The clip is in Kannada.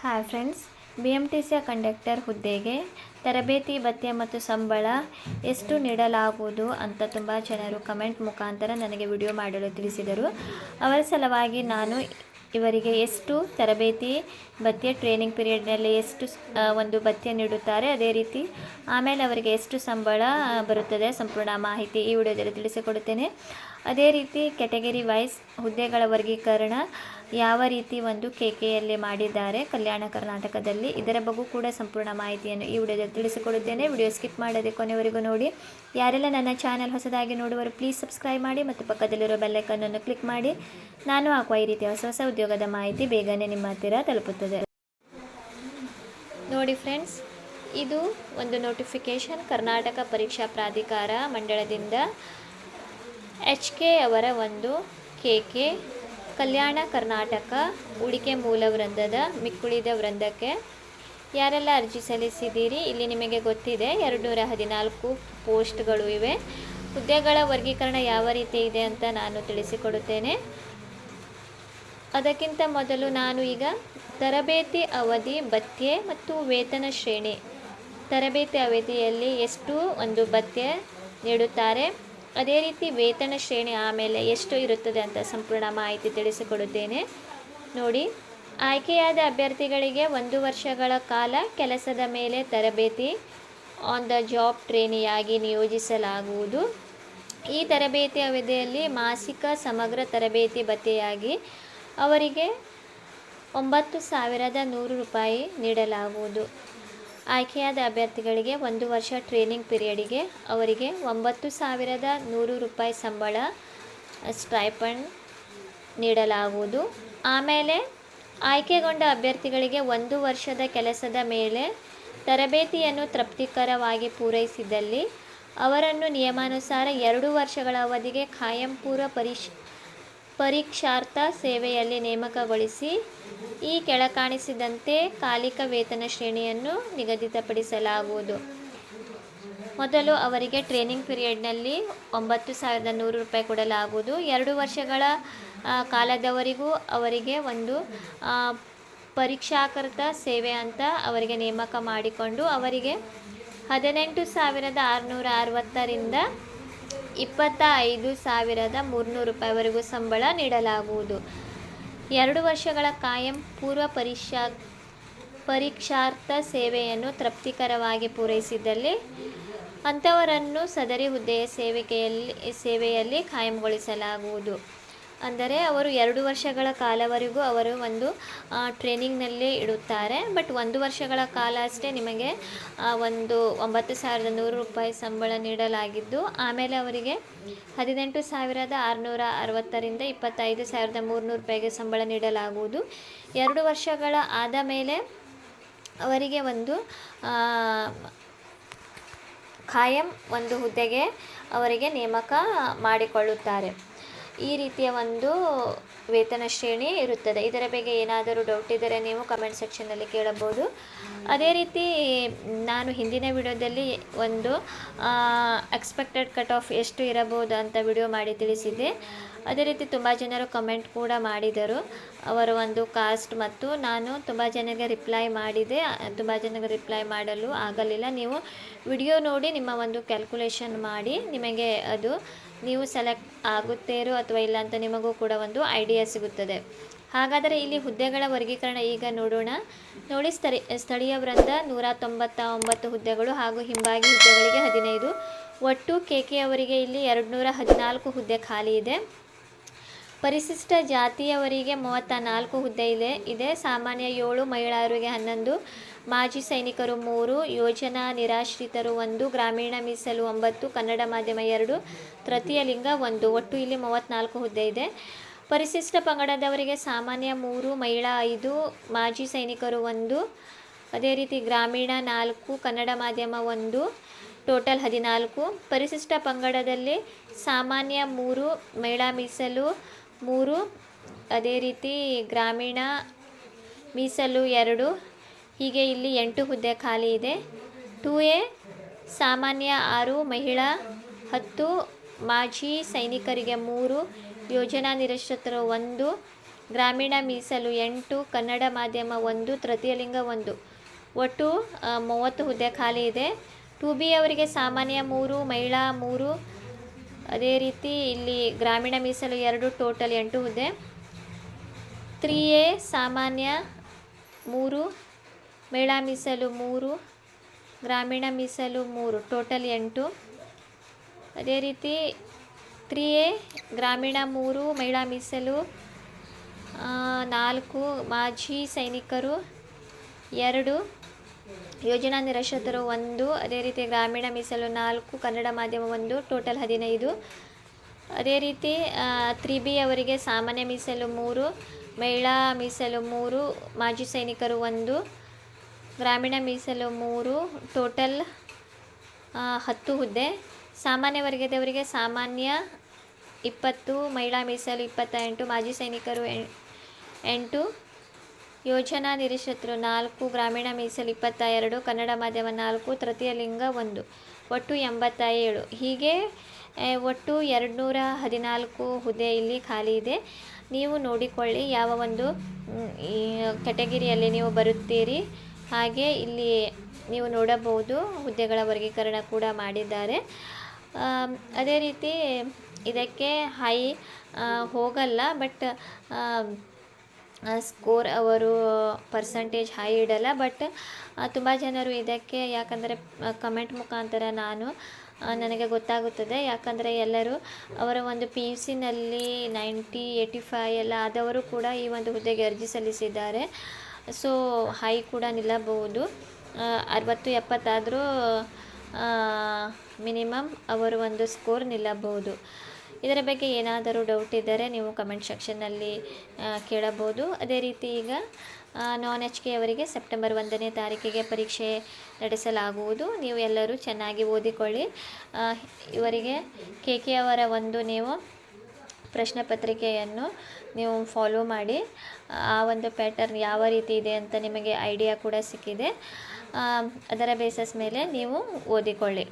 Hi friends B M T ಸಿಯ ಕಂಡಕ್ಟರ್ ಹುದ್ದೆಗೆ ತರಬೇತಿ, ಭತ್ಯೆ ಮತ್ತು ಸಂಬಳ ಎಷ್ಟು ನೀಡಲಾಗುವುದು ಅಂತ ತುಂಬ ಜನರು ಕಮೆಂಟ್ ಮುಖಾಂತರ ನನಗೆ ವಿಡಿಯೋ ಮಾಡಲು ತಿಳಿಸಿದರು. ಅವರ ಸಲುವಾಗಿ ನಾನು ಇವರಿಗೆ ಎಷ್ಟು ತರಬೇತಿ, ಭತ್ಯೆ ಟ್ರೈನಿಂಗ್ ಪೀರಿಯಡ್ನಲ್ಲಿ ಎಷ್ಟು ಒಂದು ಭತ್ಯೆ ನೀಡುತ್ತಾರೆ, ಅದೇ ರೀತಿ ಆಮೇಲೆ ಅವರಿಗೆ ಎಷ್ಟು ಸಂಬಳ ಬರುತ್ತದೆ, ಸಂಪೂರ್ಣ ಮಾಹಿತಿ ಈ ವಿಡಿಯೋದಲ್ಲಿ ತಿಳಿಸಿಕೊಡುತ್ತೇನೆ. ಅದೇ ರೀತಿ ಕೆಟಗರಿ ವೈಸ್ ಹುದ್ದೆಗಳ ವರ್ಗೀಕರಣ ಯಾವ ರೀತಿ ಒಂದು ಕೆ ಕೆಯಲ್ಲಿ ಮಾಡಿದ್ದಾರೆ ಕಲ್ಯಾಣ ಕರ್ನಾಟಕದಲ್ಲಿ ಇದರ ಬಗ್ಗೆ ಕೂಡ ಸಂಪೂರ್ಣ ಮಾಹಿತಿಯನ್ನು ಈ ವಿಡಿಯೋದಲ್ಲಿ ತಿಳಿಸಿಕೊಡುತ್ತೇನೆ. ವಿಡಿಯೋ ಸ್ಕಿಪ್ ಮಾಡದೆ ಕೊನೆವರೆಗೂ ನೋಡಿ. ಯಾರೆಲ್ಲ ನನ್ನ ಚಾನಲ್ ಹೊಸದಾಗಿ ನೋಡುವರು ಪ್ಲೀಸ್ ಸಬ್ಸ್ಕ್ರೈಬ್ ಮಾಡಿ ಮತ್ತು ಪಕ್ಕದಲ್ಲಿರೋ ಬೆಲ್ಲೈಕನ್ನನ್ನು ಕ್ಲಿಕ್ ಮಾಡಿ. ನಾನು ಹಾಕುವ ಈ ರೀತಿಯ ಹೊಸ ಹೊಸ ಉದ್ಯೋಗದ ಮಾಹಿತಿ ಬೇಗನೆ ನಿಮ್ಮ ಹತ್ತಿರ ತಲುಪುತ್ತದೆ. ನೋಡಿ ಫ್ರೆಂಡ್ಸ್ ಇದು ಒಂದು ನೋಟಿಫಿಕೇಷನ್ ಕರ್ನಾಟಕ ಪರೀಕ್ಷಾ ಪ್ರಾಧಿಕಾರ ಮಂಡಳದಿಂದ ಎಚ್ ಕೆ ಅವರ ಒಂದು ಕೆ ಕೆ ಕಲ್ಯಾಣ ಕರ್ನಾಟಕ ಉಡಿಕೆ ಮೂಲ ವೃಂದದ, ಮಿಕ್ಕುಳಿದ ವೃಂದಕ್ಕೆ. ಯಾರೆಲ್ಲ ಅರ್ಜಿ ಸಲ್ಲಿಸಿದ್ದೀರಿ? ಇಲ್ಲಿ ನಿಮಗೆ ಗೊತ್ತಿದೆ ಎರಡು ನೂರ ಹದಿನಾಲ್ಕು ಪೋಸ್ಟ್ಗಳು ಇವೆ. ಹುದ್ದೆಗಳ ವರ್ಗೀಕರಣ ಯಾವ ರೀತಿ ಇದೆ ಅಂತ ನಾನು ತಿಳಿಸಿಕೊಡುತ್ತೇನೆ. ಅದಕ್ಕಿಂತ ಮೊದಲು ನಾನು ಈಗ ತರಬೇತಿ ಅವಧಿ, ಭತ್ಯೆ ಮತ್ತು ವೇತನ ಶ್ರೇಣಿ. ತರಬೇತಿ ಅವಧಿಯಲ್ಲಿ ಎಷ್ಟು ಒಂದು ಭತ್ಯೆ ನೀಡುತ್ತಾರೆ? ಅದೇ ರೀತಿ ವೇತನ ಶ್ರೇಣಿ ಆಮೇಲೆ ಎಷ್ಟು ಇರುತ್ತದೆ ಅಂತ ಸಂಪೂರ್ಣ ಮಾಹಿತಿ ತಿಳಿಸಿಕೊಡುತ್ತೇನೆ. ನೋಡಿ, ಆಯ್ಕೆಯಾದ ಅಭ್ಯರ್ಥಿಗಳಿಗೆ ಒಂದು ವರ್ಷಗಳ ಕಾಲ ಕೆಲಸದ ಮೇಲೆ ತರಬೇತಿ ಆನ್ ದ ಜಾಬ್ ಟ್ರೇನಿಯಾಗಿ ನಿಯೋಜಿಸಲಾಗುವುದು. ಈ ತರಬೇತಿ ಅವಧಿಯಲ್ಲಿ ಮಾಸಿಕ ಸಮಗ್ರ ತರಬೇತಿ ಭತ್ಯೆಯಾಗಿ ಅವರಿಗೆ ಒಂಬತ್ತು ಸಾವಿರದ ನೂರು ರೂಪಾಯಿ ನೀಡಲಾಗುವುದು. ಆಯ್ಕೆಯಾದ ಅಭ್ಯರ್ಥಿಗಳಿಗೆ ಒಂದು ವರ್ಷ ಟ್ರೈನಿಂಗ್ ಪಿರಿಯಡಿಗೆ ಅವರಿಗೆ ಒಂಬತ್ತು ಸಾವಿರದ ನೂರು ರೂಪಾಯಿ ಸಂಬಳ ಸ್ಟೈಪಂಡ್ ನೀಡಲಾಗುವುದು. ಆಮೇಲೆ ಆಯ್ಕೆಗೊಂಡ ಅಭ್ಯರ್ಥಿಗಳಿಗೆ ಒಂದು ವರ್ಷದ ಕೆಲಸದ ಮೇಲೆ ತರಬೇತಿಯನ್ನು ತೃಪ್ತಿಕರವಾಗಿ ಪೂರೈಸಿದಲ್ಲಿ ಅವರನ್ನು ನಿಯಮಾನುಸಾರ ಎರಡು ವರ್ಷಗಳ ಅವಧಿಗೆ ಖಾಯಂ ಪೂರ್ವ ಪರಿಶ್ ಪರೀಕ್ಷಾರ್ಥ ಸೇವೆಯಲ್ಲಿ ನೇಮಕಗೊಳಿಸಿ ಈ ಕೆಳಕಾಣಿಸಿದಂತೆ ಕಾಲಿಕ ವೇತನ ಶ್ರೇಣಿಯನ್ನು ನಿಗದಿತಪಡಿಸಲಾಗುವುದು. ಮೊದಲು ಅವರಿಗೆ ಟ್ರೈನಿಂಗ್ ಪೀರಿಯಡ್ನಲ್ಲಿ ಒಂಬತ್ತು ಸಾವಿರದ ನೂರು ರೂಪಾಯಿ ಕೊಡಲಾಗುವುದು. ಎರಡು ವರ್ಷಗಳ ಕಾಲದವರಿಗೂ ಅವರಿಗೆ ಒಂದು ಪರೀಕ್ಷಾಕೃತ ಸೇವೆ ಅಂತ ಅವರಿಗೆ ನೇಮಕ ಮಾಡಿಕೊಂಡು ಅವರಿಗೆ ಹದಿನೆಂಟು ಸಾವಿರದ ಆರುನೂರ ಅರವತ್ತರಿಂದ ಇಪ್ಪತ್ತ ಐದು ಸಾವಿರದ ಮುನ್ನೂರು ರೂಪಾಯಿವರೆಗೂ ಸಂಬಳ ನೀಡಲಾಗುವುದು. ಎರಡು ವರ್ಷಗಳ ಕಾಯಂ ಪೂರ್ವ ಪರೀಕ್ಷಾ ಪರೀಕ್ಷಾರ್ಥ ಸೇವೆಯನ್ನು ತೃಪ್ತಿಕರವಾಗಿ ಪೂರೈಸಿದಲ್ಲಿ ಅಂಥವರನ್ನು ಸದರಿ ಹುದ್ದೆಯ ಸೇವಿಕೆಯಲ್ಲಿ, ಸೇವೆಯಲ್ಲಿ ಕಾಯಂಗೊಳಿಸಲಾಗುವುದು. ಅಂದರೆ ಅವರು ಎರಡು ವರ್ಷಗಳ ಕಾಲವರೆಗೂ ಅವರು ಒಂದು ಟ್ರೈನಿಂಗ್ನಲ್ಲಿ ಇಡುತ್ತಾರೆ. ಬಟ್ ಒಂದು ವರ್ಷಗಳ ಕಾಲ ಅಷ್ಟೇ ನಿಮಗೆ ಒಂದು ಒಂಬತ್ತು ಸಾವಿರದ ನೂರು ರೂಪಾಯಿ ಸಂಬಳ ನೀಡಲಾಗಿದ್ದು, ಆಮೇಲೆ ಅವರಿಗೆ ಹದಿನೆಂಟು ಸಾವಿರದ ಆರುನೂರ ಅರವತ್ತರಿಂದ ಇಪ್ಪತ್ತೈದು ಸಾವಿರದ ಮೂರುನೂರು ರೂಪಾಯಿಗೆ ಸಂಬಳ ನೀಡಲಾಗುವುದು. ಎರಡು ವರ್ಷಗಳ ಆದ ಮೇಲೆ ಅವರಿಗೆ ಒಂದು ಖಾಯಂ ಒಂದು ಹುದ್ದೆಗೆ ಅವರಿಗೆ ನೇಮಕ ಮಾಡಿಕೊಳ್ಳುತ್ತಾರೆ. ಈ ರೀತಿಯ ಒಂದು ವೇತನ ಶ್ರೇಣಿ ಇರುತ್ತದೆ. ಇದರ ಬಗ್ಗೆ ಏನಾದರೂ ಡೌಟ್ ಇದ್ದರೆ ನೀವು ಕಮೆಂಟ್ ಸೆಕ್ಷನ್ನಲ್ಲಿ ಕೇಳಬಹುದು. ಅದೇ ರೀತಿ ನಾನು ಹಿಂದಿನ ವಿಡಿಯೋದಲ್ಲಿ ಒಂದು ಎಕ್ಸ್ಪೆಕ್ಟೆಡ್ ಕಟ್ ಆಫ್ ಎಷ್ಟು ಇರಬಹುದು ಅಂತ ವಿಡಿಯೋ ಮಾಡಿ ತಿಳಿಸಿದ್ದೆ. ಅದೇ ರೀತಿ ತುಂಬ ಜನರು ಕಮೆಂಟ್ ಕೂಡ ಮಾಡಿದರು. ಅವರ ಒಂದು ಕಾಸ್ಟ್ ಮತ್ತು ನಾನು ತುಂಬ ಜನರಿಗೆ ರಿಪ್ಲೈ ಮಾಡಿದೆ. ತುಂಬ ಜನರಿಗೆ ರಿಪ್ಲೈ ಮಾಡಲು ಆಗಲಿಲ್ಲ. ನೀವು ವಿಡಿಯೋ ನೋಡಿ ನಿಮ್ಮ ಒಂದು ಕ್ಯಾಲ್ಕುಲೇಷನ್ ಮಾಡಿ. ನಿಮಗೆ ಅದು ನೀವು ಸೆಲೆಕ್ಟ್ ಆಗುತ್ತೀರೋ ಅಥವಾ ಇಲ್ಲ ಅಂತ ನಿಮಗೂ ಕೂಡ ಒಂದು ಐಡಿಯಾ ಸಿಗುತ್ತದೆ. ಹಾಗಾದರೆ ಇಲ್ಲಿ ಹುದ್ದೆಗಳ ವರ್ಗೀಕರಣ ಈಗ ನೋಡೋಣ. ನೋಡಿ ಸ್ಥಳೀ ಸ್ಥಳೀಯ ವೃಂದ ನೂರ ತೊಂಬತ್ತ ಒಂಬತ್ತು ಹುದ್ದೆಗಳು ಹಾಗೂ ಹಿಂಬಾಗಿ ಹುದ್ದೆಗಳಿಗೆ ಹದಿನೈದು. ಒಟ್ಟು ಕೆ ಕೆ ಅವರಿಗೆ ಇಲ್ಲಿ ಎರಡು ನೂರ ಹದಿನಾಲ್ಕು ಹುದ್ದೆ ಖಾಲಿ ಇದೆ. ಪರಿಶಿಷ್ಟ ಜಾತಿಯವರಿಗೆ ಮೂವತ್ತ ನಾಲ್ಕು ಹುದ್ದೆ ಇದೆ. ಇದೆ ಸಾಮಾನ್ಯ ಏಳು ಮಹಿಳೆಯರಿಗೆ ಹನ್ನೊಂದು, ಮಾಜಿ ಸೈನಿಕರು ಮೂರು, ಯೋಜನಾ ನಿರಾಶ್ರಿತರು ಒಂದು, ಗ್ರಾಮೀಣ ಮೀಸಲು ಒಂಬತ್ತು, ಕನ್ನಡ ಮಾಧ್ಯಮ ಎರಡು, ತೃತೀಯ ಲಿಂಗ ಒಂದು. ಒಟ್ಟು ಇಲ್ಲಿ ಮೂವತ್ತ್ನಾಲ್ಕು ಹುದ್ದೆ ಇದೆ. ಪರಿಶಿಷ್ಟ ಪಂಗಡದವರಿಗೆ ಸಾಮಾನ್ಯ ಮೂರು, ಮಹಿಳಾ ಐದು, ಮಾಜಿ ಸೈನಿಕರು ಒಂದು. ಅದೇ ರೀತಿ ಗ್ರಾಮೀಣ ನಾಲ್ಕು, ಕನ್ನಡ ಮಾಧ್ಯಮ ಒಂದು, ಟೋಟಲ್ ಹದಿನಾಲ್ಕು. ಪರಿಶಿಷ್ಟ ಪಂಗಡದಲ್ಲಿ ಸಾಮಾನ್ಯ ಮೂರು, ಮಹಿಳಾ ಮೀಸಲು ಮೂರು. ಅದೇ ರೀತಿ ಗ್ರಾಮೀಣ ಮೀಸಲು ಎರಡು. ಹೀಗೆ ಇಲ್ಲಿ ಎಂಟು ಹುದ್ದೆ ಖಾಲಿ ಇದೆ. ಟು ಎ ಸಾಮಾನ್ಯ ಆರು, ಮಹಿಳಾ ಹತ್ತು, ಮಾಜಿ ಸೈನಿಕರಿಗೆ ಮೂರು, ಯೋಜನಾ ನಿರೀಕ್ಷತರು ಒಂದು, ಗ್ರಾಮೀಣ ಮೀಸಲು ಎಂಟು, ಕನ್ನಡ ಮಾಧ್ಯಮ ಒಂದು ತೃತೀಯ ಲಿಂಗ ಒಂದು. ಒಟ್ಟು ಮೂವತ್ತು ಹುದ್ದೆ ಖಾಲಿ ಇದೆ. ಟು ಬಿ ಅವರಿಗೆ ಸಾಮಾನ್ಯ ಮೂರು, ಮಹಿಳಾ ಮೂರು ಅದೇ ರೀತಿ ಇಲ್ಲಿ ಗ್ರಾಮೀಣ ಮೀಸಲು ಎರಡು, ಟೋಟಲ್ ಎಂಟು ಹುದ್ದೆ. ತ್ರೀ ಎ ಸಾಮಾನ್ಯ ಮೂರು ಮಹಿಳಾ ಮೀಸಲು ಮೂರು, ಗ್ರಾಮೀಣ ಮೀಸಲು ಮೂರು, ಟೋಟಲ್ ಎಂಟು. ಅದೇ ರೀತಿ ತ್ರೀ ಎ ಗ್ರಾಮೀಣ ಮೂರು ಮಹಿಳಾ ಮೀಸಲು ನಾಲ್ಕು ಮಾಜಿ ಸೈನಿಕರು, ಎರಡು ಯೋಜನಾ ನಿರಾಶ್ರಿತರು ಒಂದು, ಅದೇ ರೀತಿ ಗ್ರಾಮೀಣ ಮೀಸಲು ನಾಲ್ಕು, ಕನ್ನಡ ಮಾಧ್ಯಮ ಒಂದು, ಟೋಟಲ್ ಹದಿನೈದು. ಅದೇ ರೀತಿ ತ್ರಿಬಿ ಅವರಿಗೆ ಸಾಮಾನ್ಯ ಮೀಸಲು ಮೂರು, ಮಹಿಳಾ ಮೀಸಲು ಮೂರು, ಮಾಜಿ ಸೈನಿಕರು ಒಂದು, ಗ್ರಾಮೀಣ ಮೀಸಲು ಮೂರು, ಟೋಟಲ್ ಹತ್ತು ಹುದ್ದೆ. ಸಾಮಾನ್ಯ ವರ್ಗದವರಿಗೆ ಸಾಮಾನ್ಯ ಇಪ್ಪತ್ತು, ಮಹಿಳಾ ಮೀಸಲು ಇಪ್ಪತ್ತ ಎಂಟು ಮಾಜಿ ಸೈನಿಕರು ಎಂಟು. ಯೋಜನಾ ನಿರೀಕ್ಷತರು ನಾಲ್ಕು, ಗ್ರಾಮೀಣ ಮೀಸಲು ಇಪ್ಪತ್ತ ಎರಡು ಕನ್ನಡ ಮಾಧ್ಯಮ ನಾಲ್ಕು, ತೃತೀಯ ಲಿಂಗ ಒಂದು, ಒಟ್ಟು ಎಂಬತ್ತ ಏಳು ಹೀಗೆ ಒಟ್ಟು ಎರಡುನೂರ ಹದಿನಾಲ್ಕು ಹುದ್ದೆ ಇಲ್ಲಿ ಖಾಲಿ ಇದೆ. ನೀವು ನೋಡಿಕೊಳ್ಳಿ ಯಾವ ಒಂದು ಕೆಟಗಿರಿಯಲ್ಲಿ ನೀವು ಬರುತ್ತೀರಿ. ಹಾಗೆ ಇಲ್ಲಿ ನೀವು ನೋಡಬಹುದು ಹುದ್ದೆಗಳ ವರ್ಗೀಕರಣ ಕೂಡ ಮಾಡಿದ್ದಾರೆ. ಅದೇ ರೀತಿ ಇದಕ್ಕೆ ಹೈ ಹೋಗಲ್ಲ, ಬಟ್ ಸ್ಕೋರ್ ಅವರು ಪರ್ಸಂಟೇಜ್ ಹೈ ಇಡಲ್ಲ ಬಟ್ ತುಂಬ ಜನರು ಇದಕ್ಕೆ ಯಾಕಂದರೆ ಕಮೆಂಟ್ ಮುಖಾಂತರ ನಾನು ನನಗೆ ಗೊತ್ತಾಗುತ್ತದೆ. ಯಾಕಂದರೆ ಎಲ್ಲರೂ ಅವರ ಒಂದು ಪಿ ಯು ಸಿನಲ್ಲಿ ನೈಂಟಿ ಏಯ್ಟಿ ಫೈವ್ ಎಲ್ಲ ಆದವರು ಕೂಡ ಈ ಒಂದು ಹುದ್ದೆಗೆ ಅರ್ಜಿ ಸಲ್ಲಿಸಿದ್ದಾರೆ. ಸೊ ಹೈ ಕೂಡ ನಿಲ್ಲಬಹುದು. ಅರವತ್ತು ಎಪ್ಪತ್ತಾದರೂ ಮಿನಿಮಮ್ ಅವರು ಒಂದು ಸ್ಕೋರ್ ನಿಲ್ಲಬಹುದು. ಇದರ ಬಗ್ಗೆ ಏನಾದರೂ ಡೌಟ್ ಇದ್ದರೆ ನೀವು ಕಮೆಂಟ್ ಸೆಕ್ಷನ್ನಲ್ಲಿ ಕೇಳಬಹುದು. ಅದೇ ರೀತಿ ಈಗ ನಾನ್ ಎಚ್ ಕೆ ಅವರಿಗೆ ಸೆಪ್ಟೆಂಬರ್ ಒಂದನೇ ತಾರೀಕಿಗೆ ಪರೀಕ್ಷೆ ನಡೆಸಲಾಗುವುದು. ನೀವು ಎಲ್ಲರೂ ಚೆನ್ನಾಗಿ ಓದಿಕೊಳ್ಳಿ. ಇವರಿಗೆ ಕೆ ಕೆ ಅವರ ಒಂದು ನೀವು ಪ್ರಶ್ನೆ ಪತ್ರಿಕೆಯನ್ನು ನೀವು ಫಾಲೋ ಮಾಡಿ. ಆ ಒಂದು ಪ್ಯಾಟರ್ನ್ ಯಾವ ರೀತಿ ಇದೆ ಅಂತ ನಿಮಗೆ ಐಡಿಯಾ ಕೂಡ ಸಿಕ್ಕಿದೆ. ಅದರ ಬೇಸಸ್ ಮೇಲೆ ನೀವು ಓದಿಕೊಳ್ಳಿ.